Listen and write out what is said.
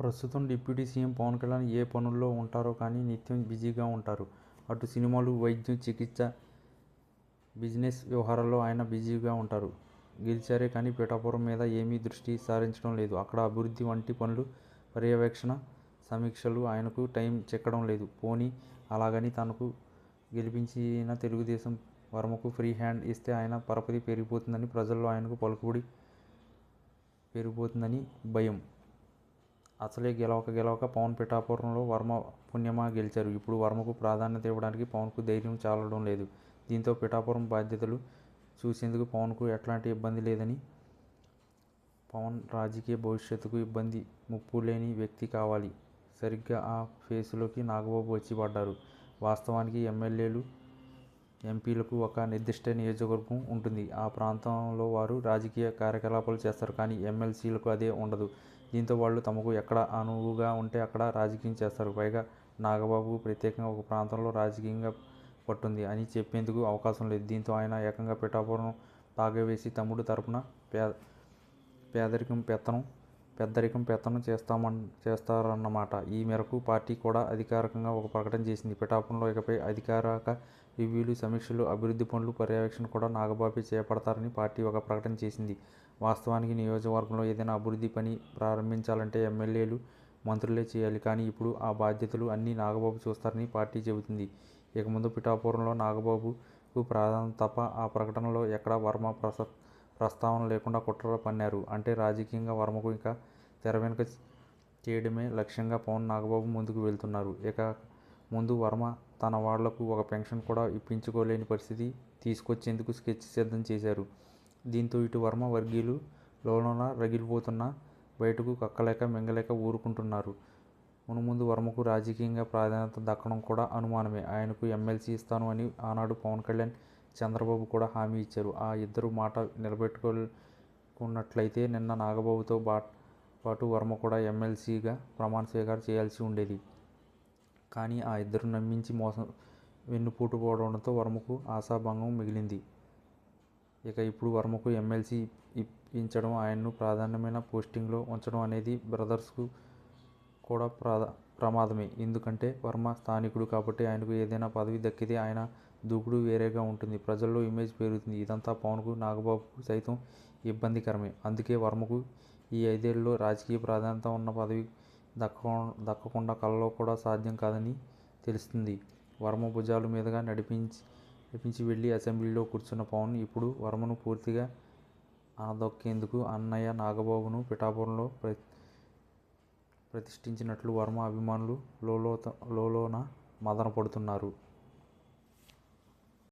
ప్రస్తుతం deputy CM Pawan Kalyan ఏ పనుల్లో ఉంటారో కానీ నిత్యం బిజీగా ఉంటారు. అటు సినిమాలు, వైద్యం, చికిత్స, బిజినెస్ వ్యవహారాల్లో ఆయన బిజీగా ఉంటారు. గెలిచారే కానీ పిఠాపురం మీద ఏమీ దృష్టి సారించడం లేదు. అక్కడ అభివృద్ధి వంటి పనులు పర్యవేక్షణ, సమీక్షలు ఆయనకు టైం చిక్కడం లేదు. పోనీ అలాగని తనకు గెలిపించిన తెలుగుదేశం వర్మకు ఫ్రీ హ్యాండ్ ఇస్తే ఆయన పరపతి పెరిగిపోతుందని, ప్రజల్లో ఆయనకు పలుకుబడి పెరిగిపోతుందని భయం. అసలే గెలవక గెలవక పవన్ పిఠాపురంలో వర్మ పుణ్యమా గెలిచారు. ఇప్పుడు వర్మకు ప్రాధాన్యత ఇవ్వడానికి పవన్కు ధైర్యం చాలడం లేదు. దీంతో పిఠాపురం బాధ్యతలు చూసేందుకు పవన్కు ఎట్లాంటి ఇబ్బంది లేదని, పవన్ రాజకీయ భవిష్యత్తుకు ఇబ్బంది, ముప్పు లేని వ్యక్తి కావాలి. సరిగ్గా ఆ ఫేసులోకి నాగబాబు వచ్చి పడ్డారు. వాస్తవానికి ఎమ్మెల్యేలు, ఎంపీలకు ఒక నిర్దిష్ట నియోజకవర్గం ఉంటుంది. ఆ ప్రాంతంలో వారు రాజకీయ కార్యకలాపాలు చేస్తారు. కానీ ఎమ్మెల్సీలకు అదే ఉండదు. దీంతో వాళ్ళు తమకు ఎక్కడ అనువుగా ఉంటే అక్కడ రాజకీయం చేస్తారు. పైగా నాగబాబు ప్రత్యేకంగా ఒక ప్రాంతంలో రాజకీయంగా పట్టుంది అని చెప్పేందుకు అవకాశం లేదు. దీంతో ఆయన ఏకంగా పిఠాపురం టార్గెట్ వేసి పేదరికం తరఫున పెద్దరికం పెత్తనం చేస్తారన్నమాట. ఈ మేరకు పార్టీ కూడా అధికారికంగా ఒక ప్రకటన చేసింది. పిఠాపురంలో ఇకపై అధికారిక రివ్యూలు, సమీక్షలు, అభివృద్ధి పనులు పర్యవేక్షణ కూడా నాగబాబే చేపడతారని పార్టీ ఒక ప్రకటన చేసింది. వాస్తవానికి నియోజకవర్గంలో ఏదైనా అభివృద్ధి పని ప్రారంభించాలంటే ఎమ్మెల్యేలు, మంత్రులే చేయాలి. కానీ ఇప్పుడు ఆ బాధ్యతలు అన్నీ నాగబాబు చూస్తారని పార్టీ చెబుతుంది ఇక ముందు పిఠాపురంలో నాగబాబుకు ప్రాధాన్యత తప్ప ఆ ప్రకటనలో ఎక్కడా వర్మ ప్రస్తావన లేకుండా కుట్ర పన్నారు. అంటే రాజకీయంగా వర్మను ఇక తెరవెనుక చేయడమే లక్ష్యంగా పవన్, నాగబాబు ముందుకు వెళ్తున్నారు ఇక ముందు వర్మ తన వాళ్ళకు ఒక పెన్షన్ కూడా ఇప్పించుకోలేని పరిస్థితి తీసుకొచ్చేందుకు స్కెచ్ సిద్ధం చేశారు. దీంతో ఇటు వర్మ వర్గీయులు లోన రగిలిపోతున్న బయటకు కక్కలేక మింగలేక ఊరుకుంటున్నారు. మున్ముందు వర్మకు రాజకీయంగా ప్రాధాన్యత దక్కడం కూడా అనుమానమే. ఆయనకు ఎమ్మెల్సీ ఇస్తాను అని ఆనాడు పవన్ కళ్యాణ్, చంద్రబాబు కూడా హామీ ఇచ్చారు. ఆ ఇద్దరు మాట నిలబెట్టుకున్నట్లయితే నిన్న నాగబాబుతో పాటు వర్మ కూడా ఎమ్మెల్సీగా ప్రమాణ స్వీకారం చేయాల్సి ఉండేది. కానీ ఆ ఇద్దరు నమ్మించి మోసం వెన్నుపూటు పోవడంతో వర్మకు ఆశాభంగం మిగిలింది. ఇక ఇప్పుడు వర్మకు ఎమ్మెల్సీ ఇప్పించడం, ఆయన్ను ప్రాధాన్యమైన పోస్టింగ్లో ఉంచడం అనేది బ్రదర్స్కు కూడా ప్రమాదమే. ఎందుకంటే వర్మ స్థానికుడు కాబట్టి ఆయనకు ఏదైనా పదవి దక్కితే ఆయన దూకుడు వేరేగా ఉంటుంది. ప్రజల్లో ఇమేజ్ పెరుగుతుంది. ఇదంతా పవన్కు, నాగబాబుకు సైతం ఇబ్బందికరమే. అందుకే వర్మకు ఈ ఐదేళ్ళలో రాజకీయ ప్రాధాన్యత ఉన్న పదవి దక్క దక్కకుండా కలలో కూడా సాధ్యం కాదని తెలుస్తుంది వర్మ భుజాల మీదుగా నడిపించి వెళ్ళి అసెంబ్లీలో కూర్చున్న పవన్ ఇప్పుడు వర్మను పూర్తిగా అనదొక్కేందుకు అన్నయ్య నాగబాబును పిఠాపురంలో ప్రతిష్ఠించినట్లు వర్మ అభిమానులు లోలోన మథనపడుతున్నారు.